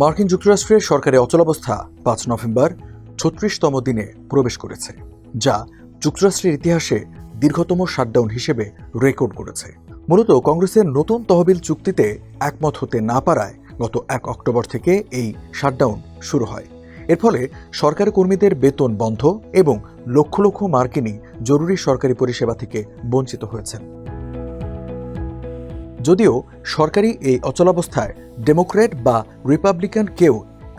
মার্কিন যুক্তরাষ্ট্রের সরকারি অচলাবস্থা পাঁচ নভেম্বর ছত্রিশতম দিনে প্রবেশ করেছে, যা যুক্তরাষ্ট্রের ইতিহাসে দীর্ঘতম শাটডাউন হিসেবে রেকর্ড করেছে। মূলত কংগ্রেসের নতুন তহবিল চুক্তিতে একমত হতে না পারায় গত এক অক্টোবর থেকে এই শাটডাউন শুরু হয়। এর ফলে সরকারি কর্মীদের বেতন বন্ধ এবং লক্ষ লক্ষ মার্কিনই জরুরি সরকারি পরিষেবা থেকে বঞ্চিত হয়েছেন। যদিও সরকারি এই অচলাবস্থায় ডেমোক্র্যাট বা রিপাবলিকান কেউ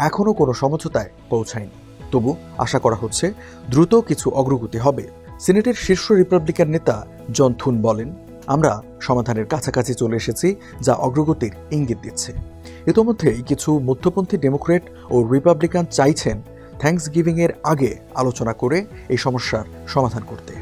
এখনও কোনো সমঝোতায় পৌঁছায়নি। তবু আশা করা হচ্ছে দ্রুত কিছু অগ্রগতি হবে। সিনেটের শীর্ষ রিপাবলিকান নেতা জন থুন বলেন, আমরা সমাধানের কাছাকাছি চলে এসেছি যা অগ্রগতির ইঙ্গিত দিচ্ছে। ইতোমধ্যেই কিছু মধ্যপন্থী ডেমোক্র্যাট ও রিপাবলিকান চাইছেন থ্যাঙ্কস গিভিংয়ের আগে আলোচনা করে এই সমস্যার সমাধান করতে।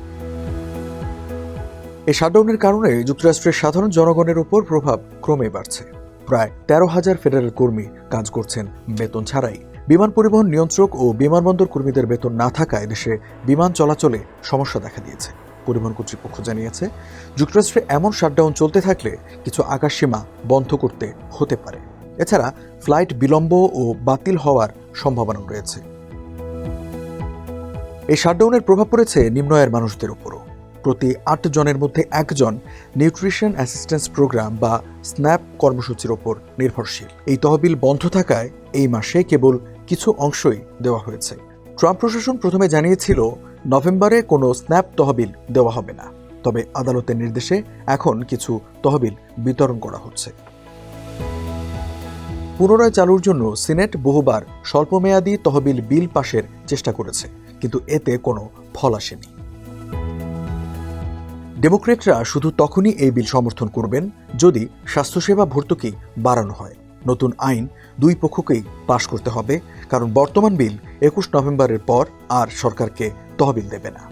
এই শাটডাউনের কারণে যুক্তরাষ্ট্রের সাধারণ জনগণের উপর প্রভাব ক্রমে বাড়ছে। প্রায় তেরো হাজার ফেডারেল কর্মী কাজ করছেন বেতন ছাড়াই। বিমান পরিবহন নিয়ন্ত্রক ও বিমানবন্দর কর্মীদের বেতন না থাকায় দেশে বিমান চলাচলে সমস্যা দেখা দিয়েছে। পরিবহন কর্তৃপক্ষ জানিয়েছে, যুক্তরাষ্ট্রে এমন শাটডাউন চলতে থাকলে কিছু আকাশসীমা বন্ধ করতে হতে পারে। এছাড়া ফ্লাইট বিলম্ব ও বাতিল হওয়ার সম্ভাবনাও রয়েছে। এই শাটডাউনের প্রভাব পড়েছে নিম্নয়ের মানুষদের উপরও। প্রতি আট জনের মধ্যে একজন নিউট্রিশন অ্যাসিস্ট্যান্স প্রোগ্রাম বা স্ন্যাপ কর্মসূচির ওপর নির্ভরশীল। এই তহবিল বন্ধ থাকায় এই মাসে কেবল কিছু অংশই দেওয়া হয়েছে। ট্রাম্প প্রশাসন প্রথমে জানিয়েছিল, নভেম্বরে কোনো স্ন্যাপ তহবিল দেওয়া হবে না। তবে আদালতের নির্দেশে এখন কিছু তহবিল বিতরণ করা হচ্ছে। পুনরায় চালুর জন্য সিনেট বহুবার স্বল্পমেয়াদী তহবিল বিল পাশের চেষ্টা করেছে, কিন্তু এতে কোনো ফল আসেনি। ডেমোক্রেটরা শুধু তখনই এই বিল সমর্থন করবেন যদি স্বাস্থ্যসেবা ভর্তুকি বাড়ানো হয়। নতুন আইন দুই পক্ষকেই পাশ করতে হবে, কারণ বর্তমান বিল একুশ নভেম্বরের পর আর সরকারকে তহবিল দেবে না।